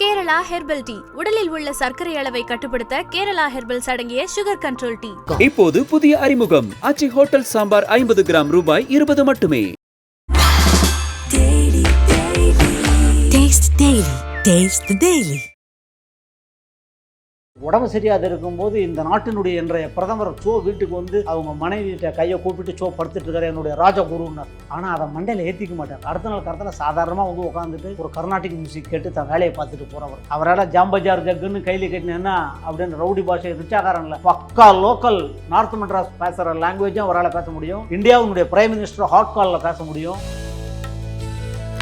Kerala herbal tea. உடலில் உள்ள சர்க்கரை அளவை கட்டுப்படுத்த கேரளா ஹெர்பல்ஸ் அடங்கிய சுகர் கண்ட்ரோல் டீ. இப்போது புதிய அறிமுகம். ஆச்சி ஹோட்டல் சாம்பார் ஐம்பது கிராம் ரூபாய் இருபது மட்டுமே. Taste Daily. Taste the Daily. உடம்பு சரியாது இருக்கும்போது இந்த நாட்டினுடைய இன்றைய பிரதமர் சோ வீட்டுக்கு வந்து அவங்க மனைவிட்ட கையை கூப்பிட்டு சோ படுத்துட்டு இருக்காரு என்னுடைய ராஜகுருன்னார். ஆனால் அதை மண்டையில் ஏற்றிக்க மாட்டார். அடுத்த நாள் கடத்தில் சாதாரணமாக வந்து உட்காந்துட்டு ஒரு கர்நாடிக் மியூசிக் கேட்டு தன் வேலையை பார்த்துட்டு போகிறவர் அவரால் ஜாம்பஜார் ஜக்குன்னு கையில் கட்டினேன்னா அப்படின்னு ரவுடி பாஷை ரிச்சாகாரன்ல பக்கா லோக்கல் நார்த் மெட்ராஸ் பேசுகிற லாங்குவேஜும் அவரால் பேச முடியும். இந்தியாவுடைய பிரைம் மினிஸ்டர் ஹாட் காலில் பேச முடியும்.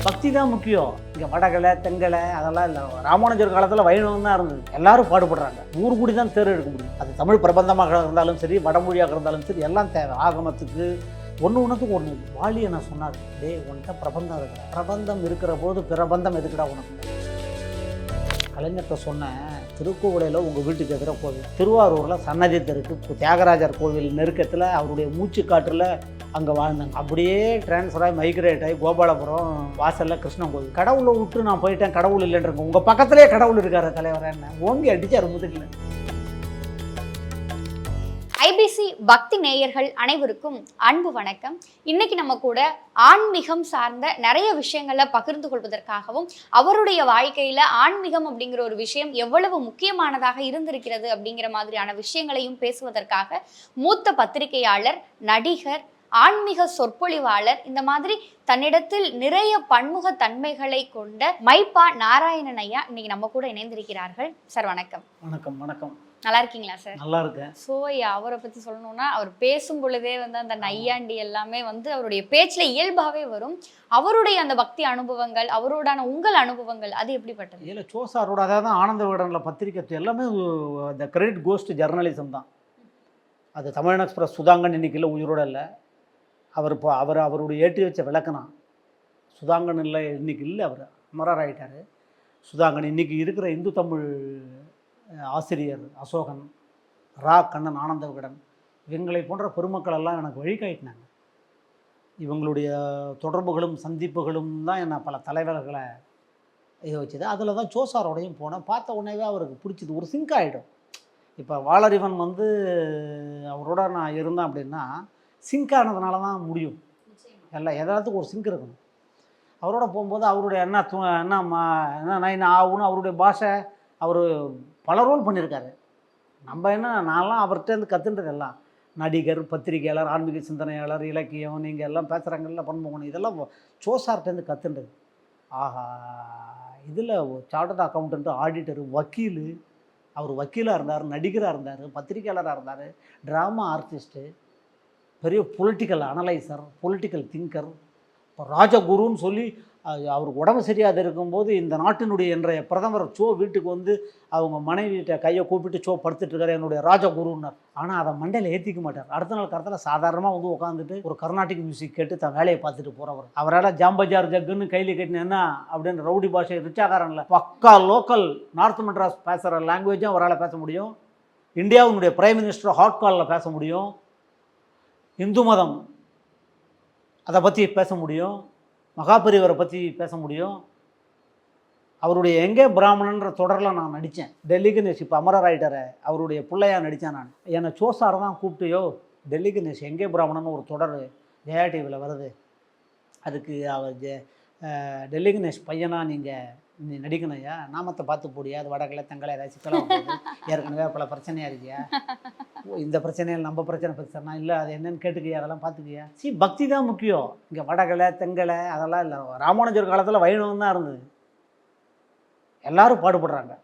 பக்தி தான் முக்கியம். இங்கே வடகலை தெங்கலை அதெல்லாம் இல்லை. ராமானுஜர் காலத்தில் வைணவம் தான் இருந்தது. எல்லாரும் பாடுபடுறாங்க. ஊர் கூடி தான் தேர் எடுக்க முடியும். அது தமிழ் பிரபந்தமாக இருந்தாலும் சரி வடமொழியாக இருந்தாலும் சரி எல்லாம் தேவை. ஆகமத்துக்கு ஒன்று ஒன்றுத்துக்கு ஒன்று வாலியை நான் சொன்னார். டே உன்கிட்ட பிரபந்தம் இருக்கிற பிரபந்தம் இருக்கிற போது பிரபந்தம் எதுக்குடா உனக்கு? கலைஞர்கிட்ட சொன்னேன் திருக்கோவிலையில் உங்கள் வீட்டுக்கு எதிர கோவில். திருவாரூரில் சன்னதி தெருக்கு தியாகராஜர் கோவில் நெருக்கத்தில் அவருடைய மூச்சு காற்றில் அங்கே வாழ்ந்தாங்க அப்படியே ட்ரான்ஸ்ஃபர் ஆகி மைக்ரேட் ஆகி கோபாலபுரம் வாசலில் கிருஷ்ணன் கோவில். கடவுளை விட்டு நான் போயிட்டேன். கடவுள் இல்லைன்றங்க உங்கள் பக்கத்துலேயே கடவுள் இருக்கார் தலைவர் ஓங்கி அடிச்சார் முதுகில். ஐபிசி பக்தி நேயர்கள் அனைவருக்கும் அன்பு வணக்கம். இன்னைக்கு நம்ம கூட ஆன்மீகம் சார்ந்த நிறைய விஷயங்களை பகிர்ந்து கொள்வதற்காகவும் அவருடைய வாழ்க்கையில ஆன்மீகம் அப்படிங்கிற ஒரு விஷயம் எவ்வளவு முக்கியமானதாக இருந்திருக்கிறது அப்படிங்கிற மாதிரியான விஷயங்களையும் பேசுவதற்காக மூத்த பத்திரிகையாளர் நடிகர் ஆன்மீக சொற்பொழிவாளர். இந்த மாதிரி தன்னிடத்தில் நிறைய பன்முக தன்மைகளை கொண்ட மைப்பா நாராயணன் ஐயா இன்னைக்கு நம்ம கூட இணைந்திருக்கிறார்கள். சார் வணக்கம். வணக்கம் வணக்கம். நல்லா இருக்கீங்களா சார்? நல்லா இருக்கேன். ஸோ அவரை பற்றி சொல்லணும்னா அவர் பேசும் பொழுதே வந்து அந்த நையாண்டி எல்லாமே வந்து அவருடைய பேச்சில் இயல்பாகவே வரும். அவருடைய அந்த பக்தி அனுபவங்கள் அவரோடான உங்கள் அனுபவங்கள் அது எப்படிப்பட்டது? இதில் சோசாரோட அதாவது ஆனந்த விகடனில் பத்திரிக்கை எல்லாமே இந்த கிரெடிட் கோஸ்ட் ஜெர்னலிசம் தான். அது தமிழன் எக்ஸ்பிரஸ் சுதாங்கன் இன்னைக்கு இல்லை உயிரோட இல்லை. அவர் இப்போ அவர் அவருடைய ஏற்றி வச்ச விளக்கணம் சுதாங்கன் இல்லை இன்னைக்கு இல்லை அவர். அமரர் ஆகிட்டார் சுதாங்கன் இன்னைக்கு இருக்கிற இந்து தமிழ் ஆசிரியர் அசோகன் ரா. கண்ணன் ஆனந்த விகடன் இவங்களை போன்ற பெருமக்கள் எல்லாம் எனக்கு வழிகாட்டினாங்க இவங்களுடைய தொடர்புகளும் சந்திப்புகளும் தான் என்னை பல தலைவர்களை இது வச்சது. அதில் தான் ஜோசாரோடையும் போனேன். பார்த்த உடனேவே அவருக்கு பிடிச்சது. ஒரு சிங்க் ஆகிடும் இப்போ வாளறிவன் வந்து அவரோட நான் இருந்தேன் அப்படின்னா சிங்க் ஆனதுனால தான் முடியும். எல்லாம் எல்லாத்துக்கும் ஒரு சிங்க் இருக்கணும். அவரோட போகும்போது அவருடைய என்ன து என்ன மா என்ன நைன் ஆகுன்னு அவருடைய பாஷை அவர் பல ரோல் பண்ணியிருக்காரு. நம்ம என்ன நான்லாம் அவர்கிட்டேருந்து கற்றுன்றது எல்லாம். நடிகர் பத்திரிகையாளர் ஆன்மீக சிந்தனையாளர் இலக்கியம் நீங்கள் எல்லாம் பேசுகிறாங்கல்ல பன்முகன் இதெல்லாம் சோசார்ட்டேருந்து கற்றுன்றது ஆஹா இதில் சார்ட்டர்ட் அக்கௌண்டன்ட்டு ஆடிட்டர் வக்கீல். அவர் வக்கீலாக இருந்தார் நடிகராக இருந்தார் பத்திரிக்கையாளராக இருந்தார் ட்ராமா ஆர்டிஸ்ட்டு பெரிய பொலிட்டிக்கல் அனலைசர் பொலிட்டிக்கல் திங்கர் இப்போ ராஜகுருன்னு சொல்லி அவருக்கு உடம்பு சரியாக இருக்கும்போது இந்த நாட்டினுடைய இன்றைய பிரதமர் சோ வீட்டுக்கு வந்து அவங்க மனைவிட்ட கையை கூப்பிட்டு சோ படுத்துட்டுருக்காரு என்னுடைய ராஜகுருன்னார். ஆனால் அதை மண்டையில் ஏற்றிக்க மாட்டார். அடுத்த நாள் கடத்தில் சாதாரணமாக வந்து உட்காந்துட்டு ஒரு கர்நாடிக் மியூசிக் கேட்டு தன் வேலையை பார்த்துட்டு போகிறவர் அவரால் ஜாம்பஜார் ஜக்குன்னு கையில் கட்டினேன்னா அப்படின்னு ரவுடி பாஷை ரிச்சாகாரன்ல பக்கா லோக்கல் நார்த் மெட்ராஸ் பேசுகிற லாங்குவேஜும் அவரால் பேச முடியும். இந்தியாவினுடைய பிரைம் மினிஸ்டர் ஹாட் காலில் பேச முடியும். இந்து மதம். அதை பற்றி பேச முடியும். மகாபெரிவரை பற்றி பேச முடியும். அவருடைய எங்கே பிராமணன்ற தொடரில் நான் நடித்தேன். டெல்லி கணேஷ் இப்போ அமரர் ஆயிட்டாரே. அவருடைய பிள்ளையாக நடித்தேன் நான். என்னை சோசார் தான் கூப்பிட்டுயோ டெல்லி கணேஷ் எங்கே பிராமணன் ஒரு தொடர் ஜெயா டிவியில் வருது. அதுக்கு அவர் ஜெ டெல்லி கணேஷ் பையனாக நீங்கள் நீ நடிக்கணும்யா நாமத்தை பார்த்து போடியா? அது வடக்கலை தங்களை ஏதாச்சும் ஏற்கனவே பல பிரச்சனையாக இருக்கியா? இந்த பிரச்சனையில் நம்ம பிரச்சனை பிரச்சனை இல்லை அது என்னன்னு கேட்டுக்கியா அதெல்லாம் பார்த்துக்கியா சி பக்தி தான் முக்கியம். இங்கே வடகலை தெங்கலை அதெல்லாம் இல்லை. ராமானுஜர் காலத்தில் வைணவம் தான் இருந்தது. எல்லாரும் பாடுபடுறாங்க.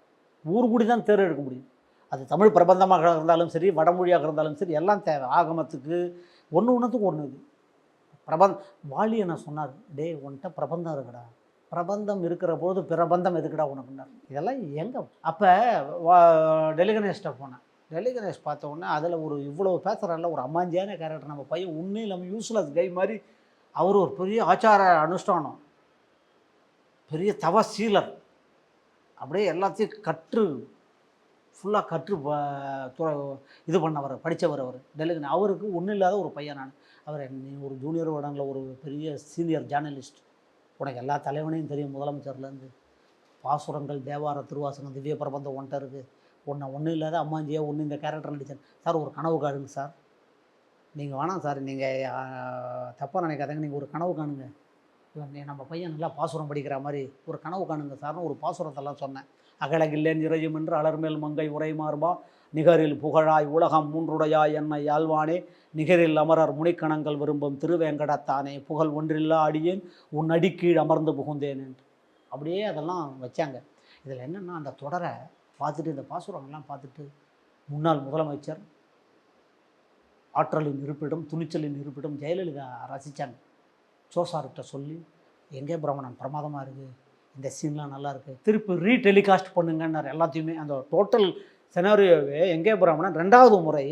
ஊர் கூடி தான் தேர் எடுக்க முடியும். அது தமிழ் பிரபந்தமாக இருந்தாலும் சரி வடமொழியாக இருந்தாலும் சரி எல்லாம் தேவை. ஆகமத்துக்கு ஒன்று ஒன்றுத்துக்கு ஒன்று இது. பிரபந்த் வாலியை நான் சொன்னார் டே உன்கிட்ட பிரபந்தம் இருக்குடா. பிரபந்தம் இருக்கிற போது பிரபந்தம் எதுக்குடா உனக்குன்னார் இதெல்லாம் எங்கே அப்போ டெலிகனேஸ்ட்டை போனேன். டெல்லி கணேஷ் பார்த்த உடனே அதில் ஒரு இவ்வளோ பேசுகிறாரில்ல ஒரு அம்மாஞ்சியான கேரக்டர் நம்ம பையன் உண்மையில் நம்ம யூஸ்லெஸ் கை மாதிரி அவர் ஒரு பெரிய ஆச்சார அனுஷ்டானம். பெரிய தவசீலர். அப்படியே எல்லாத்தையும் கற்று ஃபுல்லாக கற்று துறை இது பண்ணவர் படித்தவர் அவர் டெல்லிக்கு அவருக்கு ஒன்றும் இல்லாத ஒரு பையன் நான். அவர் நீ ஒரு ஜூனியர் இடங்களில் ஒரு பெரிய சீனியர் ஜேர்னலிஸ்ட் உனக்கு எல்லா தலைவனையும் தெரியும் முதலமைச்சர்லேருந்து பாசுரங்கள் தேவார திருவாசகம் திவ்ய பிரபந்தம் ஒன்ட்ட இருக்குது ஒன்று ஒன்றும் இல்லாத அம்மாஞ்சியா ஒன்று இந்த கேரக்டர் நடித்தேன் சார் ஒரு கனவு காணுங்க சார். நீங்கள் வேணாம் சார் நீங்கள் தப்பாக நினைக்காதங்க. நீங்கள் ஒரு கனவு காணுங்க. இல்லை நம்ம பையன் நல்லா பாசுரம் படிக்கிற மாதிரி ஒரு கனவு காணுங்க சார்னு ஒரு பாசுரத்தெல்லாம் சொன்னேன். அகலகில்லேன் இறையும் என்று அலர்மேல் மங்கை உரை மார்பா நிகரில் புகழாய் உலகம் மூன்றுடையாய் என்னை யாழ்வானே நிகரில் அமரர் முனிக்கணங்கள் விரும்பும் திருவேங்கடத்தானே. புகழ் ஒன்றில்லா அடியேன் உன் அடிக்கீழ் அமர்ந்து புகுந்தேன் என்று. அப்படியே அதெல்லாம் வச்சாங்க. இதில் என்னென்னா அந்த தொடரை பார்த்துட்டு இந்த பாசுரங்கள்லாம் பார்த்துட்டு முன்னாள் முதலமைச்சர் ஆற்றலின் இருப்பிடம் துணிச்சலின் இருப்பிடம் ஜெயலலிதா ரசித்தாங்க சோசார்கிட்ட சொல்லி எங்கே பிரம்மணன்? பிரமாதமாக இருக்குது இந்த சீன்லாம் நல்லா இருக்குது திருப்பி ரீடெலிகாஸ்ட் பண்ணுங்கன்னார் எல்லாத்தையுமே. அந்த டோட்டல் செனாரியோவே எங்கே பிராமணன் ரெண்டாவது முறை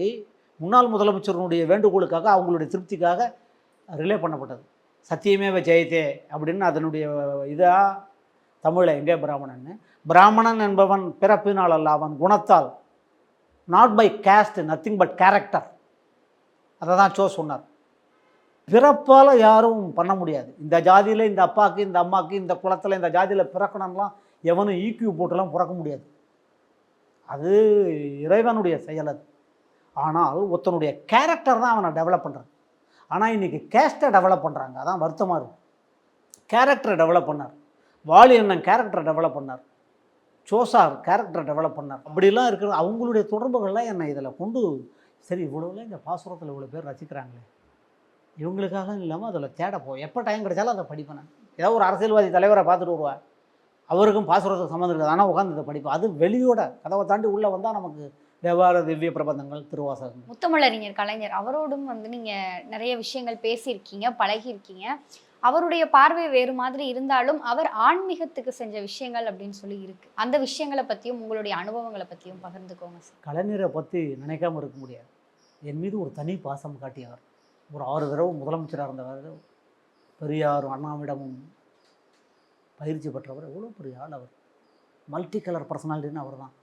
முன்னாள் முதலமைச்சருடைய வேண்டுகோளுக்காக அவங்களுடைய திருப்திக்காக ரிலே பண்ணப்பட்டது. சத்தியமேவ ஜெயத்தே அப்படின்னு அதனுடைய இதாக தமிழில் எங்கே பிராமணன்னு பிராமணன் என்பவன் பிறப்பினால் அல்ல அவன் குணத்தால். Not by caste nothing but character அதை தான் சோ சொன்னார். பிறப்பால் யாரும் பண்ண முடியாது. இந்த ஜாதியில் இந்த அப்பாவுக்கு இந்த அம்மாவுக்கு இந்த குளத்தில் இந்த ஜாதியில் பிறக்கணும்லாம் எவனும் ஈக்யூ போட்டுலாம் பிறக்க முடியாது. அது இறைவனுடைய செயல் அது. ஆனால் ஒருத்தனுடைய கேரக்டர் தான் அவனை டெவலப் பண்ணுறான் ஆனால் இன்றைக்கி கேஸ்ட்டை டெவலப் பண்ணுறாங்க அதான் வருத்தமாக இருக்கும் கேரக்டரை டெவலப் பண்ணார். வாலி அண்ணன் கேரக்டரை டெவலப் பண்ணார். சோசார் கேரக்டரை டெவலப் பண்ணார். அப்படிலாம் இருக்கிற அவங்களுடைய தொடர்புகள்லாம் என்னை இதில் கொண்டு சரி இவ்வளோலாம் இந்த பாசுரத்தில் இவ்வளோ பேர் ரசிக்கிறாங்களே. இவங்களுக்காக இல்லாமல் அதில் தேட போ எப்போ டைம் கிடைச்சாலும் அதை படிப்பேன் நான். ஏதாவது ஒரு அரசியல்வாதி தலைவரை பார்த்துட்டு வருவேன் அவருக்கும் பாசுரத்துக்கு சம்மந்தம் இருக்காது ஆனால் உட்காந்து இதை படிப்பேன். அது வெளியோட கதவை தாண்டி உள்ளே வந்தால் நமக்கு தேவார திவ்ய பிரபந்தங்கள் திருவாசகங்கள். முத்தமிழறிஞர் கலைஞர் அவரோடும் வந்து நீங்க நிறைய விஷயங்கள் பேசியிருக்கீங்க பழகியிருக்கீங்க. அவருடைய பார்வை வேறு மாதிரி இருந்தாலும் அவர் ஆன்மீகத்துக்கு செஞ்ச விஷயங்கள் அப்படின்னு சொல்லி இருக்கு. அந்த விஷயங்களை பற்றியும் உங்களுடைய அனுபவங்களை பற்றியும் பகிர்ந்துக்கோங்க சார். கலைஞரை பற்றி நினைக்காம இருக்க முடியாது. என் மீது ஒரு தனி பாசம் காட்டியவர் ஒரு ஆறு தடவை முதலமைச்சராக இருந்தவர் பெரியாரும் அண்ணாவிடமும் பயிற்சி பெற்றவர் எவ்வளோ பெரிய ஆள் அவர். மல்டி கலர் பர்சனாலிட்டின்னு அவர் தான்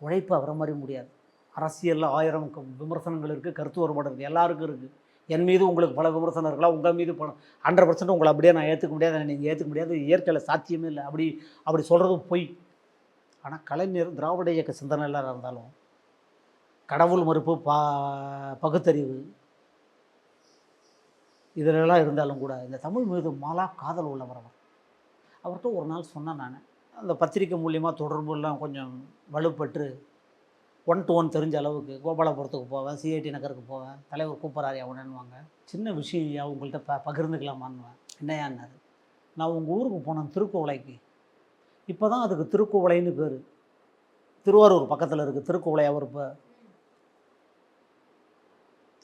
உழைப்பு அவரை மாதிரி முடியாது. அரசியலில் ஆயிரம் விமர்சனங்கள் இருக்குது கருத்து வேறுபாடு இருக்குது எல்லாருக்கும் இருக்குது என் மீது உங்களுக்கு பல விமர்சனம் இருக்கலாம் உங்கள் மீது பல ஹண்ட்ரட் பர்சன்ட் உங்களை அப்படியே நான் ஏற்றுக்க முடியாது நீங்கள் ஏற்றுக்க முடியாது இயற்கையில் சாத்தியமே இல்லை. அப்படி அப்படி சொல்கிறதும் பொய். ஆனால் கலைஞர் திராவிட இயக்க சிந்தனையில் இருந்தாலும் கடவுள் மறுப்பு பா பகுத்தறிவு இதிலெல்லாம் இருந்தாலும் கூட இந்த தமிழ் மீது மாலா காதல் உள்ளவர் அவர். அவர்கிட்ட ஒரு நாள் சொன்னேன் நான். அந்த பத்திரிக்கை மூலியமாக தொடர்புலாம் கொஞ்சம் வலுப்பெற்று ஒன் டு ஒன் தெரிஞ்ச அளவுக்கு கோபாலபுரத்துக்கு போவேன் சிஐடி நகருக்கு போவேன். தலைவர் கூப்பிட்றாரு அவனுவாங்க சின்ன விஷயம் ஐயா உங்கள்கிட்ட ப பகிர்ந்துக்கலாமான்னுவேன் என்னையான்னாரு நான் உங்கள் ஊருக்கு போனேன் திருக்குவளைக்கு இப்போ தான் அதுக்கு திருக்குவளைன்னு பேர். திருவாரூர் பக்கத்தில் இருக்குது திருக்குவளை அவர் இப்போ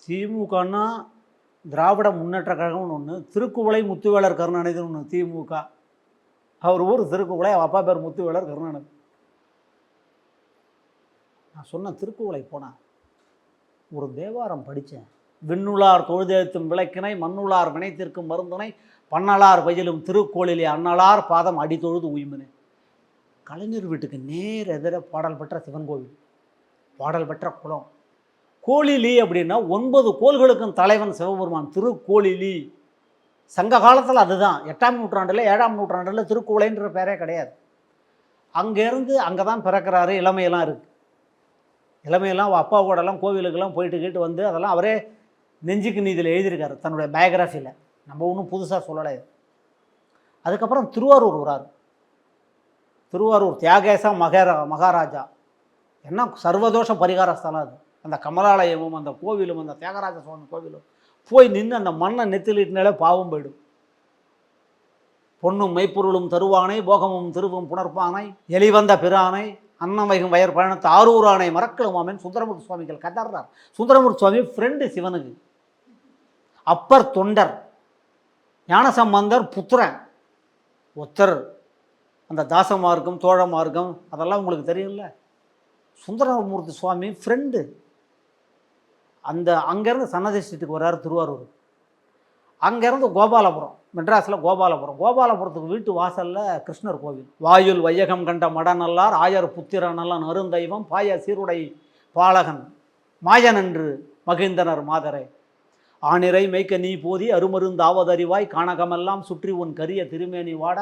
திமுகன்னா திராவிட முன்னேற்ற கழகம்னு ஒன்று திருக்குவளை முத்துவேலர் கருணாநிதினு ஒன்று திமுக அவர் ஊர் திருக்குவளை அவள் அப்பா பேர் முத்துவேலர் கருணாநிதி. நான் சொன்ன திருக்குவளை போனேன் ஒரு தேவாரம் படித்தேன் விண்ணுளார் தொழுதேத்தும் விளக்கினை மண்ணுளார் வினைத்திற்கும் மருந்தினை பன்னலார் பயிலும் திருக்கோளிலே அன்னலார் பாதம் அடி தொழுது உய்மினே கலைஞர் வீட்டுக்கு நேர் எதிர பாடல் பெற்ற சிவன் கோவில் பாடல் பெற்ற குளம். கோழிலி அப்படின்னா ஒன்பது கோள்களுக்கும் தலைவன் சிவபெருமான். திருக்கோழிலி. சங்க காலத்தில் அதுதான். எட்டாம் நூற்றாண்டில் ஏழாம் நூற்றாண்டில் திருக்குவளைன்ற பேரே கிடையாது. அங்கேருந்து அங்கே தான் பிறக்கிறாரு இளமையெல்லாம் இருக்குது இளமையெல்லாம் அப்பா கூடலாம் கோவிலுக்கெல்லாம் போயிட்டு கேட்டு வந்து அதெல்லாம் அவரே நெஞ்சுக்கு நீதியில் எழுதியிருக்காரு தன்னுடைய பயோகிராஃபியில் நம்ம ஒன்றும் புதுசாக சொல்லலை. அதுக்கப்புறம் திருவாரூர் வராரு. திருவாரூர் தியாகேசா மகரா மகாராஜா. என்ன சர்வதோஷ பரிகார ஸ்தலம் அது. அந்த கமலாலயமும் அந்த கோவிலும் அந்த தியாகராஜ சுவாமி கோவிலும் போய் நின்று அந்த மண்ணை நெத்திலிட்டினாலே பாவம் போயிடும். பொண்ணும் மெய்ப்பொருளும் தருவானை போகமும் திருவும் புணர்ப்பானை எலிவந்த பிரானை அன்னமைகும் வயர் பயணத்து ஆரூரானை மறக்கலுமாமன் சுந்தரமூர்த்தி சுவாமிகள் கதறார் சுந்தரமூர்த்தி சுவாமி ஃப்ரெண்டு சிவனுக்கு. அப்பர் தொண்டர் ஞானசம்பந்தர் புத்திரன். ஒத்தர் அந்த தாச மார்க்கம் தோழ மார்க்கம் அதெல்லாம் உங்களுக்கு தெரியும்ல. சுந்தரமூர்த்தி சுவாமி ஃப்ரெண்டு அந்த அங்கேருந்து சன்னதி ஸ்ட்ரீட்டுக்கு வர்றார் திருவாரூர். அங்கேருந்து கோபாலபுரம் மெட்ராஸில் கோபாலபுரம். கோபாலபுரத்துக்கு வீட்டு வாசலில் கிருஷ்ணர் கோவில். வாயுல் வையகம் கண்ட மடநல்லார் ஆயர் புத்திரநல்லன் அருந்தெய்வம் பாய சீருடை பாலகன் மாயனன்று மகிழ்ந்தனர் மாதரை. ஆனிரை மெய்க்க நீ போதி அருமருந்தாவதறிவாய் காணகமெல்லாம் சுற்றி உன் கரிய திருமேனி வாட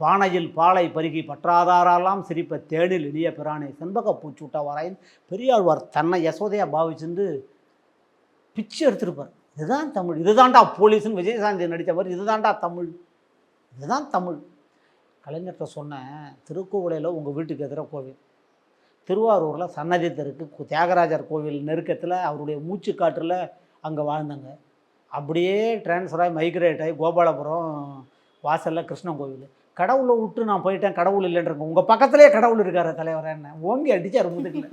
பானையில் பாலை பருகி பற்றாதாரெல்லாம் சிரிப்ப தேனில் இனிய பிரானை. செண்பக பூச்சூட்ட வராயின் பெரியாழ்வார் தன்னை யசோதையா பாவிச்சுண்டு பிச்சு எடுத்திருப்பார். இதுதான் தமிழ். இதுதான்டா போலீஸ்னு விஜயசாந்தி நடித்தவர் இதுதான்டா தமிழ். இதுதான் தமிழ். கலைஞர்கிட்ட சொன்னேன் திருக்கோவிலையில் உங்கள் வீட்டுக்கு எதிராக கோவில். திருவாரூரில் சன்னதி தெருக்கு தியாகராஜர் கோவில் நெருக்கத்தில் அவருடைய மூச்சு காற்றில் அங்கே வாழ்ந்தாங்க. அப்படியே டிரான்ஸ்ஃபர் ஆகி மைக்ரேட் ஆகி கோபாலபுரம் வாசலில் கிருஷ்ணன் கோவில். கடவுளை விட்டு நான் போயிட்டேன் கடவுள் இல்லைன்றங்க. உங்கள் பக்கத்துலேயே கடவுள் இருக்கார் தலைவர் என்ன? ஓங்கி அடிச்சார் முதுகில்.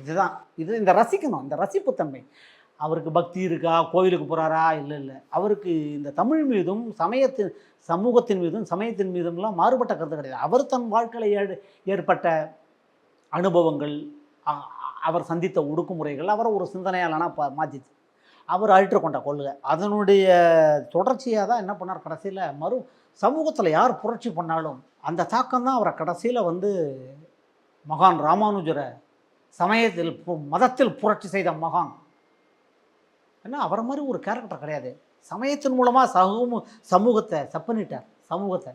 இதுதான். இது இந்த ரசிக்கணும். இந்த ரசிப்புத்தன்மை. அவருக்கு பக்தி இருக்கா? கோவிலுக்கு போகிறாரா இல்லை இல்லை. அவருக்கு இந்த தமிழ் மீதும் சமயத்தின் சமூகத்தின் மீதும் சமயத்தின் மீதும்லாம் மாறுபட்ட கருத்து கிடையாது. அவர் தன் வாழ்க்கையில் ஏ ஏற்பட்ட அனுபவங்கள் அவர் சந்தித்த ஒடுக்குமுறைகள் அவரை ஒரு சிந்தனையாளனா ப மாற்றிச்சு அவர் அழிற்று கொண்ட கொள்கை. அதனுடைய தொடர்ச்சியாக தான் என்ன பண்ணார்? கடைசியில் மறு சமூகத்தில் யார் புரட்சி பண்ணாலும் அந்த தாக்கம் தான் அவரை கடைசியில் வந்து மகான் ராமானுஜரை சமயத்தில் பு- மதத்தில் புரட்சி செய்த மகான். ஏன்னா அவரை மாதிரி ஒரு கேரக்டர் கிடையாது. சமயத்தின் மூலமாக சமூக சமூகத்தை செப்பனிட்டார் சமூகத்தை.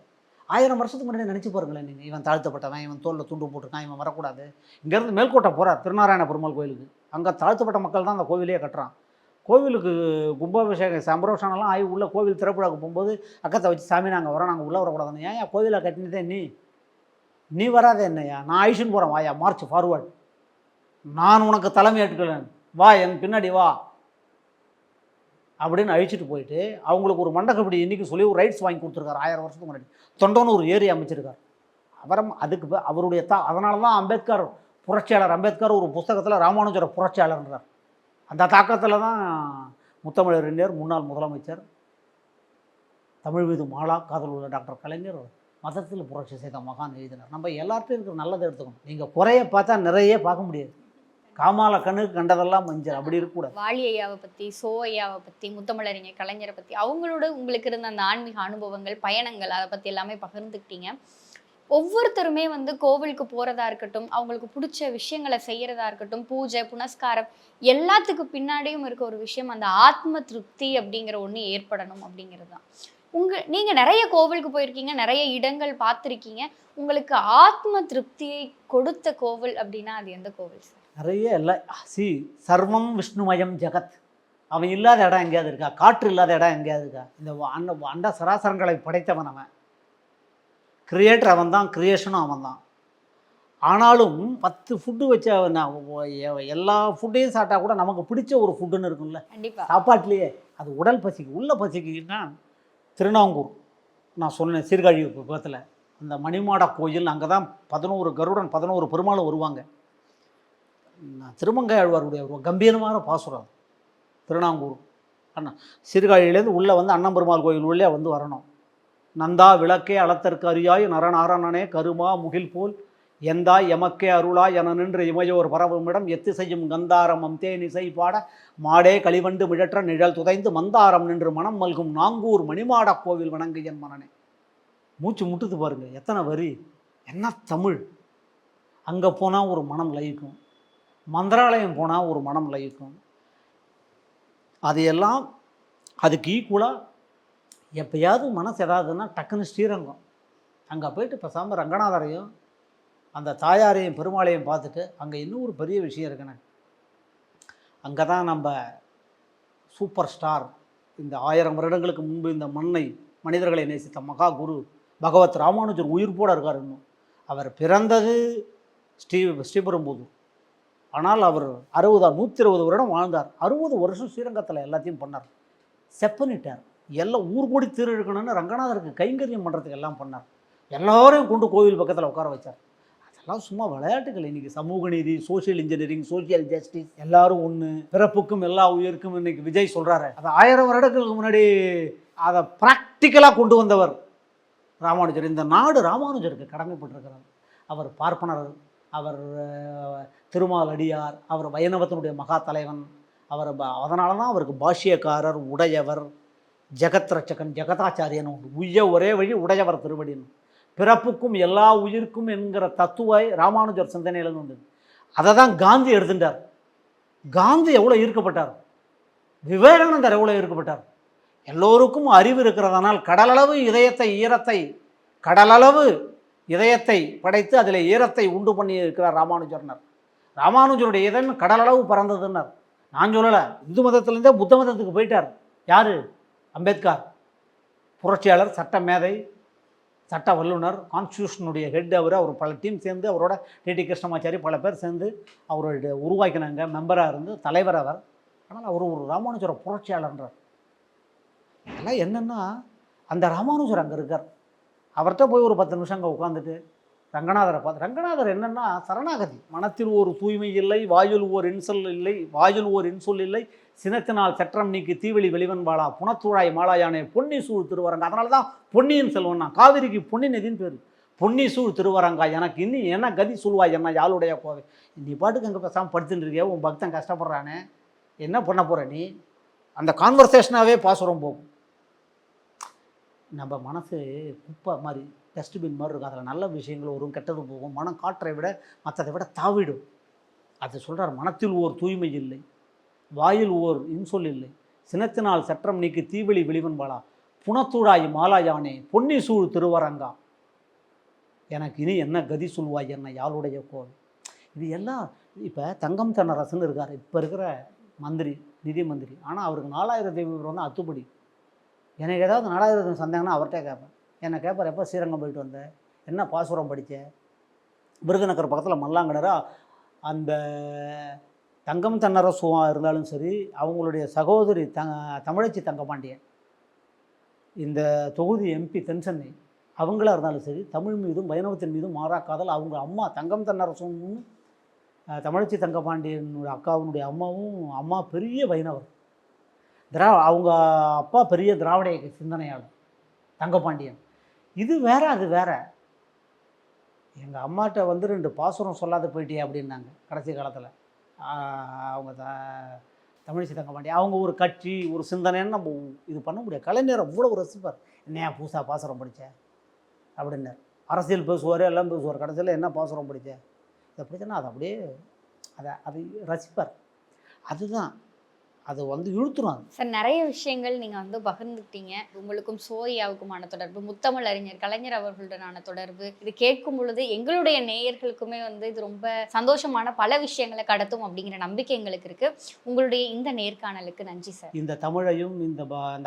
ஆயிரம் வருஷத்துக்கு முன்னாடி நினச்சி பாருங்களேன் நீங்கள் இவன் தாழ்த்தப்பட்டவன் இவன் தோளில் துண்டு போட்டிருக்கான் இவன் வரக்கூடாது. இங்கேருந்து மேல்கோட்டை போகிறார் திருநாராயண பெருமாள் கோயிலுக்கு. அங்கே தாழ்த்தப்பட்ட மக்கள் தான் அந்த கோவிலையே கட்டுறான். கோவிலுக்கு கும்பாபிஷேகம் சம்பரோஷனெல்லாம் ஆகி உள்ள கோவில் திறப்புழாக்கு போகும்போது அக்கத்தை வச்சு சாமி நாங்கள் வரோம் நாங்கள் உள்ளே வரக்கூடாதுன்னு. ஏன் ஏன் கோவிலை கட்டினதே நீ? நீ வராத என்னையா? நான் ஐஷன் போகிறேன் வாயா மார்ச் ஃபார்வர்ட் நான் உனக்கு தலைமை ஏற்றுக்கலேன் வா என் பின்னாடி வா. அப்படின்னு அழிச்சிட்டு போயிட்டு அவங்களுக்கு ஒரு மண்டகப்படி இன்றைக்கி சொல்லி ஒரு ரைட்ஸ் வாங்கி கொடுத்துருக்காரு ஆயிரம் வருஷத்துக்கு முன்னாடி. தொண்டோன்னு ஒரு ஏரி அமைச்சிருக்கார். அவரம் அதுக்கு அவருடைய தா அதனால தான் அம்பேத்கர் புரட்சியாளர் அம்பேத்கர் ஒரு புஸ்தகத்தில் ராமானுஜர புரட்சியாளர்ன்றார். அந்த தாக்கத்தில் தான் முத்தமிழறிஞர் முன்னாள் முதலமைச்சர் தமிழ் மீது மாலா காதல் உள்ள டாக்டர் கலைஞர் மதத்தில் புரட்சி செய்த மகான் எழுதினார். நம்ம எல்லார்ட்டையும் இருக்கிற நல்லதை எடுத்துக்கணும். நீங்கள் குறைய பார்த்தா நிறைய பார்க்க முடியாது. காமால கண்ணுக்கு கண்டதெல்லாம் மஞ்சள். அப்படி இருக்கக்கூடாது. வாலி ஐயாவை பத்தி சோ ஐயாவை பத்தி முத்தமிழறிஞர் கலைஞரை பத்தி அவங்களோட உங்களுக்கு இருந்த அந்த ஆன்மீக அனுபவங்கள் பயணங்கள் அதை பத்தி எல்லாமே பகிர்ந்துக்கிட்டீங்க. ஒவ்வொருத்தருமே வந்து கோவிலுக்கு போறதா இருக்கட்டும் அவங்களுக்கு பிடிச்ச விஷயங்களை செய்யறதா இருக்கட்டும் பூஜை புனஸ்காரம் எல்லாத்துக்கு பின்னாடியும் இருக்க ஒரு விஷயம் அந்த ஆத்ம திருப்தி அப்படிங்கிற ஒண்ணு ஏற்படணும் அப்படிங்கிறது தான். உங்க நீங்க நிறைய கோவிலுக்கு போயிருக்கீங்க நிறைய இடங்கள் பார்த்துருக்கீங்க. உங்களுக்கு ஆத்ம திருப்தியை கொடுத்த கோவில் அப்படின்னா அது எந்த கோவில் சார்? நிறைய இல்லை சி சர்வம் விஷ்ணுமயம் ஜெகத். அவன் இல்லாத இடம் எங்கேயாவது இருக்கா? காற்று இல்லாத இடம் எங்கேயாவது இருக்கா? இந்த அண்ட அண்ட சராசரங்களை படைத்தவன் அவன். கிரியேட்டர் அவன் தான் கிரியேஷனும் அவன் தான் ஆனாலும் பத்து ஃபுட்டு வச்ச எல்லா ஃபுட்டையும் சாப்பிட்டா கூட நமக்கு பிடிச்ச ஒரு ஃபுட்டுன்னு இருக்கும்ல. சாப்பாட்லேயே அது உடல் பசிக்கு உள்ள பசிக்குன்னா திருநாங்கூர். நான் சொன்னேன் சீர்காழி பக்கத்தில் அந்த மணிமாட கோயில் அங்கே தான் பதினோரு கருடன் பதினோரு பெருமாளும் வருவாங்க. நான் திருமங்கையாழ்வாருடைய ஒரு கம்பீரமான பாசுரம் திருநாங்கூர். அண்ணா சிறுகாழியிலேருந்து உள்ளே வந்து அண்ணன் கோயில் உள்ளே வந்து வரணும். நந்தா விளக்கே அளத்தற்கு அரியாய் நரநாரணனே கருமா முகில் போல் எந்தா எமக்கே அருளா என நின்று இமையோர் பரவுமிடம் எத்து செய்யும் கந்தாரம் தேனிசை பாட மாடே களிவண்டு மிழற்ற நிழல் துதைந்து மந்தாரம் நின்று மனம் மல்கும் நாங்கூர் மணிமாடக் கோவில் வணங்கு என் மனனே. மூச்சு முட்டுது பாருங்க எத்தனை வரி. என்ன தமிழ். அங்கே போனால் ஒரு மனம் லயிக்கும். மந்திராலயம் போனால் ஒரு மனம் லயிக்கும். அதையெல்லாம் அதுக்கு ஈக்குவலாக எப்பயாவது மனசு ஏதாவதுன்னா டக்குன்னு ஸ்ரீரங்கம். அங்கே போயிட்டு பேசாமல் ரங்கநாதரையும் அந்த தாயாரையும் பெருமாளையும் பார்த்துட்டு அங்கே இன்னும் ஒரு பெரிய விஷயம் இருக்குண்ணே. அங்கே தான் நம்ம சூப்பர் ஸ்டார் இந்த ஆயிரம் வருடங்களுக்கு முன்பு இந்த மண்ணை மனிதர்களை நேசித்த மகா குரு பகவத் ராமானுஜர் உயிர்ப்போட இருக்கார் இன்னும். அவர் பிறந்தது ஸ்ரீ ஸ்ரீபெரும்புதூர். ஆனால் அவர் அறுபதா நூற்றி இருபது வருடம் வாழ்ந்தார். அறுபது வருஷம் ஸ்ரீரங்கத்தில் எல்லாத்தையும் பண்ணார். செப்பனிட்டார். எல்லாம் ஊர் கூடி திரு ரங்கநாதருக்கு கைங்கரியம் பண்ணுறதுக்கு எல்லாம் பண்ணார். எல்லாரையும் கொண்டு கோவில் பக்கத்தில் உட்கார வச்சார். அதெல்லாம் சும்மா விளையாட்டுகள். இன்றைக்கி சமூக நீதி சோஷியல் இன்ஜினியரிங் சோசியல் ஜஸ்டிஸ் எல்லாரும் ஒன்று பிறப்புக்கும் எல்லா உயிருக்கும் இன்னைக்கு விஜய் சொல்கிறாரு அது ஆயிரம் வருடங்களுக்கு முன்னாடி அதை ப்ராக்டிக்கலாக கொண்டு வந்தவர் ராமானுஜர். இந்த நாடு ராமானுஜருக்கு கடமைப்பட்டிருக்கிறார் அவர் பார்ப்பனர் அவர் திருமால் அடியார் அவர் வைணவத்தினுடைய மகா தலைவன் அவர் அதனால தான் அவருக்கு பாஷ்யக்காரர் உடையவர் ஜெகத் ரட்சகன் ஜெகதாச்சாரியன் உண்டு. உய்ய ஒரே வழி உடையவர் திருவடின்னு. பிறப்புக்கும் எல்லா உயிருக்கும் என்கிற தத்துவாய் ராமானுஜர் சிந்தனையிலிருந்து உண்டு. அதை தான் காந்தி எடுத்துட்டார். காந்தி எவ்வளோ ஈர்க்கப்பட்டார்? விவேகானந்தர் எவ்வளோ ஈர்க்கப்பட்டார்? எல்லோருக்கும் அறிவு இருக்கிறதனால் கடலளவு இதயத்தை ஈரத்தை கடலளவு இதயத்தை படைத்து அதில் ஈரத்தை உண்டு பண்ணி இருக்கிறார் ராமானுஜர்னர். ராமானுஜருடைய இதயம் கடலளவு பறந்ததுன்னார். நான் சொல்லலை இந்து மதத்துலேருந்தே புத்த மதத்துக்கு போயிட்டார். யார்? அம்பேத்கர். புரட்சியாளர் சட்ட மேதை சட்ட வல்லுனர் கான்ஸ்டியூஷனுடைய ஹெட் அவர் அவர் பல டீம் சேர்ந்து அவரோட டிடி கிருஷ்ணமாச்சாரி பல பேர் சேர்ந்து அவருடைய உருவாக்கினாங்க மெம்பராக இருந்து தலைவர் அவர். ஆனால் அவர் ஒரு ராமானுஜர புரட்சியாளர்ன்றார். அதெல்லாம் என்னென்னா அந்த ராமானுஜர் அங்கே இருக்கார். அவர்கிட்ட போய் ஒரு பத்து நிமிஷம் அங்கே உட்காந்துட்டு ரங்கநாதரை பார்த்து ரங்கநாதர் என்னென்னா சரணாகதி. மனத்தில் ஒரு தூய்மை இல்லை வாயில் ஓர் இன்சொல் இல்லை வாயில் ஓர் இன்சொல் இல்லை. சினத்தினால் சற்றம் நீக்கி தீவெளி வெளிவன் வாழா புனத்தூழாய் மாலாயானே பொன்னி சூழ் திருவரங்க. அதனால தான் பொன்னியின் செல்வன் நான். காவிரிக்கு பொன்னி நதின்னு பேர். பொன்னி சூழ் திருவரங்கா. எனக்கு இன்னி என்ன கதி சொல்வாய் என்ன யாழுடைய கோவை? நீ பாட்டுக்கு அங்கே பேசாமல் படுத்துட்டு இருக்கியா? உன் பக்தன் கஷ்டப்படுறானே. என்ன பண்ண போகிற நீ? அந்த கான்வர்சேஷனாகவே பாசுரம் போகும். நம்ம மனசு குப்பை மாதிரி டஸ்ட்பின் மாதிரி இருக்கும். அதில் நல்ல விஷயங்கள் வரும் கெட்டது போகும். மனம் காற்றை விட மற்றதை விட தாவிடும். அது சொல்கிறார் மனத்தில் ஓர் தூய்மை இல்லை வாயில் ஓர் இன்சொல் இல்லை. சினத்தினால் சற்றம் நீக்கி தீவெளி வெளிவன்பாளா புனத்தூடாய் மாலாயானே பொன்னி சூழ் திருவரங்கா. எனக்கு இனி என்ன கதி சொல்வாய் என்ன யாருடைய கோவில் இது எல்லாம் இப்போ தங்கம் தென்னரசன் இருக்கார். இப்போ இருக்கிற மந்திரி நிதி மந்திரி. ஆனால் அவருக்கு நாலாயிரம் ஐநூறு வந்து அத்துப்படி. எனக்கு ஏதாவது நாலாயிரம் சந்தேகம்னா அவர்கிட்ட கேட்பேன். என்னை கேட்பார் எப்போ ஸ்ரீரங்கம் போயிட்டு வந்தேன் என்ன பாசுரம் படித்த விருதுநகர் பக்கத்தில் மல்லாங்கடரா அந்த தங்கம் தென்னரசுவாக இருந்தாலும் சரி அவங்களுடைய சகோதரி த தமிழச்சி தங்கபாண்டியன் இந்த தொகுதி எம்பி தென்சென்னை அவங்களா இருந்தாலும் சரி தமிழ் மீதும் வைணவத்தின் மீதும் மாறா காதல் அவங்க அம்மா தங்கம் தென்னரசும் தமிழச்சி தங்கபாண்டியனுடைய அக்காவுடைய அம்மாவும் அம்மா பெரிய வைணவர். திரா அவங்க அப்பா பெரிய திராவிட சிந்தனையாளர் தங்கபாண்டியன். இது வேற அது வேற. எங்கள் அம்மாட்ட வந்து ரெண்டு பாசுரம் சொல்லாத போயிட்டியே அப்படின்னாங்க கடைசி காலத்தில். அவங்க த தமிழிசை தங்கபாண்டி அவங்க ஒரு கட்சி ஒரு சிந்தனைன்னு நம்ம இது பண்ண முடியாது. கலைஞர் அவ்வளோ ரசிப்பார். என்னையா புதுசாக பாசுரம் படித்தேன் அப்படின்னார். அரசியல் பேசுவார் எல்லாம் பேசுவார். கடைசியில் என்ன பாசுரம் படித்தேன் இதை படித்தேன்னா அது அப்படியே அதை அதை ரசிப்பார். அதுதான். அது வந்து இழுத்துரும் அது. சார் நிறைய விஷயங்கள் நீங்க வந்து பகிர்ந்துக்கிட்டீங்க. உங்களுக்கும் சோரியாவுக்குமான தொடர்பு முத்தமிழ் அறிஞர் கலைஞர் அவர்களுடனான தொடர்பு இது கேட்கும் பொழுது எங்களுடைய நேயர்களுக்குமே வந்து இது ரொம்ப சந்தோஷமான பல விஷயங்களை கடத்தும் அப்படிங்கிற நம்பிக்கை எங்களுக்கு இருக்கு. உங்களுடைய இந்த நேர்காணலுக்கு நன்றி சார். இந்த தமிழையும் இந்த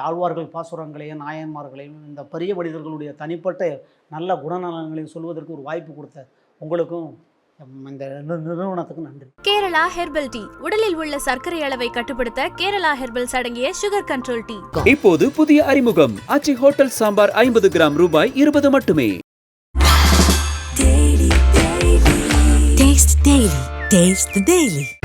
ஆழ்வார்கள் பாசுரங்களையும் நாயன்மார்களையும் இந்த பெரிய மனிதர்களுடைய தனிப்பட்ட நல்ல குணநலங்களையும் சொல்வதற்கு ஒரு வாய்ப்பு கொடுத்த உங்களுக்கும் இந்த நிறு- நிறுவனத்துக்கு நன்றி. Kerala herbal tea. உடலில் உள்ள சர்க்கரை அளவை கட்டுப்படுத்த கேரளா ஹெர்பல்ஸ் அடங்கிய சுகர் கண்ட்ரோல் டீ. இப்போது புதிய அறிமுகம். ஆச்சி ஹோட்டல் சாம்பார் ஐம்பது கிராம் ரூபாய் இருபது மட்டுமே. Taste